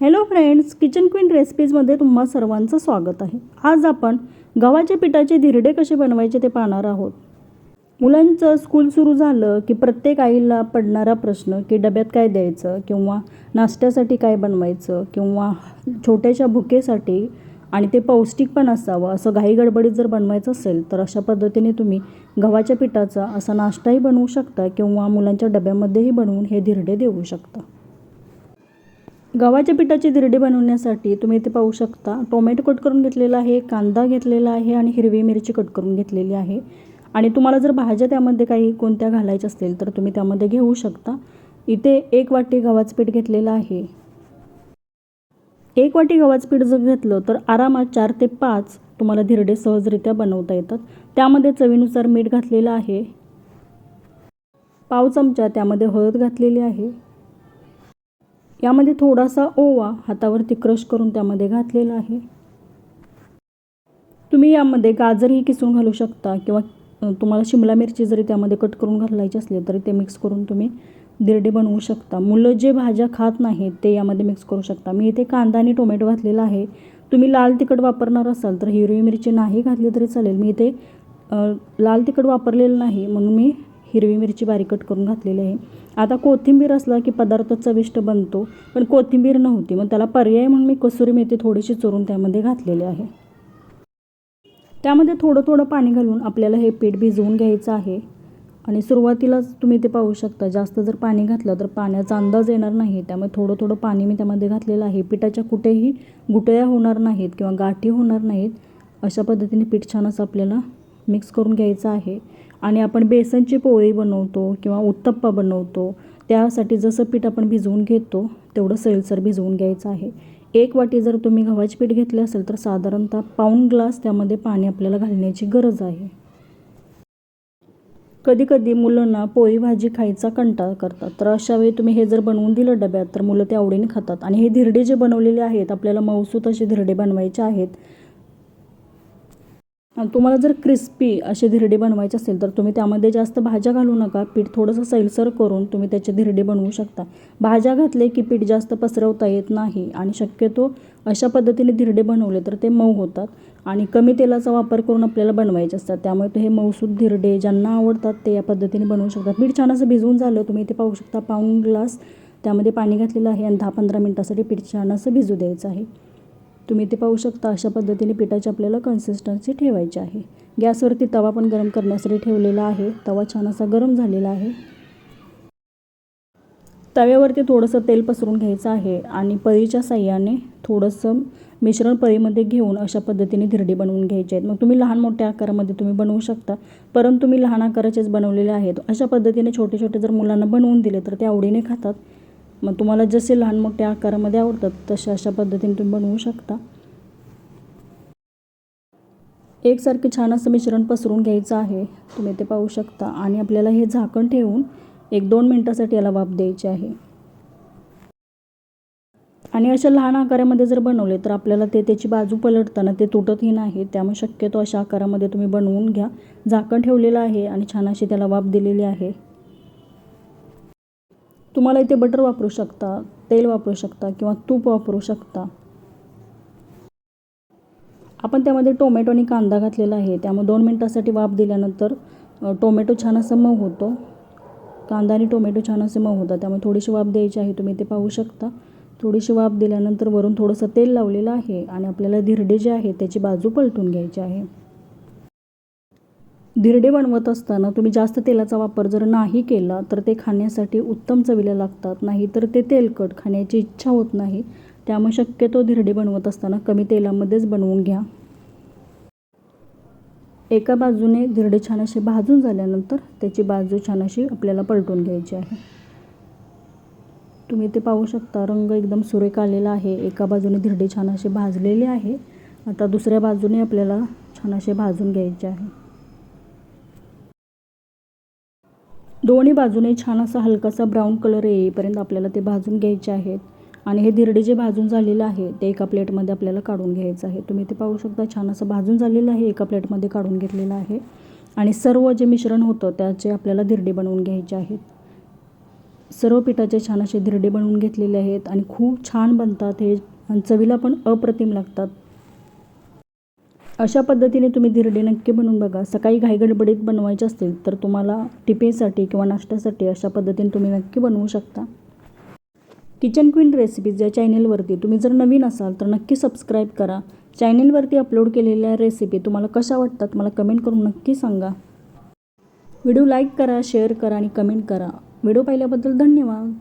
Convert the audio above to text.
Hello friends kitchen queen रेसिपीजमध्ये तुम्हा सर्वांचं स्वागत आहे. आज आपण गव्हाच्या पिठाचे धिरडे कसे बनवायचे ते पाहणार आहोत. मुलांचं स्कूल सुरू झालं की प्रत्येक आईला पडणारा प्रश्न की डब्यात काय द्यायचं किंवा नाश्त्यासाठी काय बनवायचं किंवा छोट्याशा भुकेसाठी आणि ते पौष्टिक पण असावं असं घाई गडबडीत जर बनवायचं असेल तर अशा पद्धतीने तुम्ही गव्हाच्या पिठाचा असा नाश्ताही बनवू शकता किंवा मुलांच्या डब्यामध्येही बनवून हे धिरडे देऊ शकता. गव्हाच्या पिठाची दिरडी बनवण्यासाठी तुम्ही इथे पाहू शकता. टोमॅटो कट करून घेतलेला आहे कांदा घेतलेला आहे आणि हिरवी मिरची कट करून घेतलेली आहे. आणि तुम्हाला जर भाज्या त्यामध्ये काही कोणत्या घालायच्या असतील तर तुम्ही त्यामध्ये घेऊ शकता. इथे एक वाटी गव्हाचं पीठ घेतलेलं आहे. एक वाटी गव्हाचं पीठ जर घेतलं तर आरामात चार ते पाच तुम्हाला धिरडे सहजरित्या बनवता येतात. त्यामध्ये चवीनुसार मीठ घातलेलं आहे. पाव चमचा त्यामध्ये हळद घातलेली आहे. यामध्ये थोडासा ओवा हातावरती क्रश करून त्यामध्ये घातलेला आहे. तुम्ही यामध्ये गाजरही किसून घालू शकता किंवा तुम्हाला शिमला मिरची जरी त्यामध्ये कट करून घालायची असली तरी ते मिक्स करून तुम्ही दिरडे बनवू शकता. मुलं जे भाज्या खात नाहीत ते यामध्ये मिक्स करू शकता. मी इथे कांदा आणि टोमॅटो घातलेला आहे. तुम्ही लाल तिखट वापरणार असाल तर हिरवी मिरची नाही घातली तरी चालेल. मी इथे लाल तिखट वापरलेलं नाही म्हणून मी हिरवी मिरची बारीक कट करून घातलेली आहे. आता कोथिंबीर असला की पदार्थ चविष्ट बनतो पण कोथिंबीर नव्हती. मग त्याला पर्याय म्हणून मी कसुरी मेथी थोडीशी चोरून त्यामध्ये घातलेली आहे. त्यामध्ये थोडं थोडं पाणी घालून आपल्याला हे पीठ भिजवून घ्यायचं आहे. आणि सुरुवातीलाच तुम्ही ते पाहू शकता जास्त जर पाणी घातलं तर पाण्याचा अंदाज येणार नाही. त्यामुळे थोडं थोडं पाणी मी त्यामध्ये घातलेलं आहे. पिठाच्या कुठेही गुटळ्या होणार नाहीत किंवा गाठी होणार नाहीत. अशा पद्धतीने पीठ छान असं आपल्याला मिक्स करून घ्यायचं आहे. आणि आपण बेसनची पोळी बनवतो किंवा उत्तप्पा बनवतो. त्यासाठी जसं पीठ आपण भिजवून घेतो तेवढं सैलसर भिजवून घ्यायचं आहे. एक वाटी जर तुम्ही गव्हाचे पीठ घेतले असेल तर साधारणतः पाऊण ग्लास त्यामध्ये पाणी आपल्याला घालण्याची गरज आहे. कधीकधी मुलांना पोळी भाजी खायचा कंटाळ करतात. तर अशा वेळी तुम्ही हे जर बनवून दिलं डब्यात तर मुलं ते आवडीने खातात. आणि हे धिरडे जे बनवलेले आहेत आपल्याला मऊसूत असे धिरडे बनवायचे आहेत. तुम्हाला जर क्रिस्पी असे धिरडे बनवायचे असेल तर तुम्ही त्यामध्ये जास्त भाज्या घालू नका. पीठ थोडंसं सैलसर करून तुम्ही त्याचे धिरडे बनवू शकता. भाज्या घातले की पीठ जास्त पसरवता येत नाही आणि शक्यतो अशा पद्धतीने धिरडे बनवले तर ते मऊ होतात आणि कमी तेलाचा वापर करून आपल्याला बनवायचे असतात. त्यामुळे ते हे मऊसूद धिरडे ज्यांना आवडतात ते या पद्धतीने बनवू शकतात. पीठ छान असं भिजवून झालं तुम्ही इथे पाहू शकता पाऊण ग्लास त्यामध्ये पाणी घातलेलं आहे आणि दहा पंधरा मिनटासाठी पीठ छान असं भिजू द्यायचं आहे. तुम्ही ते पाहू शकता अशा पद्धतीने पिठाची आपल्याला कन्सिस्टन्सी ठेवायची आहे. गॅसवरती तवा पण गरम करण्यासाठी ठेवलेला आहे. तवा छान असा गरम झालेला आहे. तव्यावरती थोडंसं तेल पसरून घ्यायचं आहे आणि पळीच्या साह्याने थोडंसं मिश्रण पळीमध्ये घेऊन अशा पद्धतीने धिरडी बनवून घ्यायचे आहेत. मग तुम्ही लहान मोठ्या आकारामध्ये तुम्ही बनवू शकता परंतु मी लहान आकाराचेच बनवलेले आहेत. अशा पद्धतीने छोटे छोटे जर मुलांना बनवून दिले तर ते आवडीने खातात. मग तुम्हाला जसे लहान मोठ्या आकारामध्ये आवडतात तसे अशा पद्धतीने तुम्ही बनवू शकता. एकसारखे छान असं मिश्रण पसरून घ्यायचं आहे. तुम्ही ते पाहू शकता. आणि आपल्याला हे झाकण ठेवून एक दोन मिनटासाठी याला वाफ द्यायची आहे. आणि अशा लहान आकारामध्ये जर बनवले तर आपल्याला ते त्याची बाजू पलटताना ते तुटतही नाही. त्यामुळे शक्यतो अशा आकारामध्ये तुम्ही बनवून घ्या. झाकण ठेवलेलं आहे आणि छान अशी त्याला वाफ दिलेली आहे. तुम्हाला इथे बटर वापरू शकता तेल वापरू शकता किंवा तूप वापरू शकता. आपण त्यामध्ये टोमॅटो आणि कांदा घातलेला आहे. त्यामुळे दोन मिनटासाठी वाफ दिल्यानंतर टोमॅटो छान असं मऊ होतो. कांदा आणि टोमॅटो छान असे मऊ होतात. त्यामुळे थोडीशी वाफ द्यायची आहे. तुम्ही ते पाहू शकता. थोडीशी वाफ दिल्यानंतर वरून थोडंसं तेल लावलेलं आहे आणि आपल्याला धिरडे जे आहे त्याची बाजू पलटून घ्यायची आहे. धिरडे बनवत असताना तुम्ही जास्त तेलाचा वापर जर नाही केला तर ते खाण्यासाठी उत्तम चवीला लागतात. नाही तर ते तेलकट खाण्याची इच्छा होत नाही. त्यामुळे शक्यतो धिरडे बनवत असताना कमी तेलामध्येच बनवून घ्या. एका बाजूने धिरडे छान असे भाजून झाल्यानंतर त्याची बाजू छान अशी आपल्याला पलटून घ्यायची आहे. तुम्ही ते पाहू शकता रंग एकदम सुरेख आलेला आहे. एका बाजूने धिरडे छान असे भाजलेले आहे. आता दुसऱ्या बाजूने आपल्याला छान असे भाजून घ्यायचे आहे. दोन्ही बाजूने छान असा हलकासा ब्राऊन कलर येईपर्यंत आपल्याला ते भाजून घ्यायचे आहेत. आणि हे दिरडे जे भाजून झालेलं आहे ते एका प्लेटमध्ये आपल्याला काढून घ्यायचं आहे. तुम्ही ते पाहू शकता छान असं भाजून झालेलं आहे एका प्लेटमध्ये काढून घेतलेलं आहे. आणि सर्व जे मिश्रण होतं त्याचे आपल्याला धिरडे बनवून घ्यायचे आहेत. सर्व पिठाचे छान असे धिरडे बनवून घेतलेले आहेत आणि खूप छान बनतात हे. आणि चवीला पण अप्रतिम लागतात. अशा पद्धतीने तुम्ही धिरडे नक्की बनवून बघा. सकाळी घाईगडबडीत बनवायचे असतील तर तुम्हाला टिफिनसाठी किंवा नाश्त्यासाठी अशा पद्धतीने तुम्ही नक्की बनवू शकता. किचन क्वीन रेसिपीज या चॅनेलवरती तुम्ही जर नवीन असाल तर नक्की सबस्क्राईब करा. चॅनेलवरती अपलोड केलेल्या रेसिपी तुम्हाला कशा वाटतात मला कमेंट करून नक्की सांगा. व्हिडिओ लाईक करा शेअर करा आणि कमेंट करा. व्हिडिओ पाहिल्याबद्दल धन्यवाद.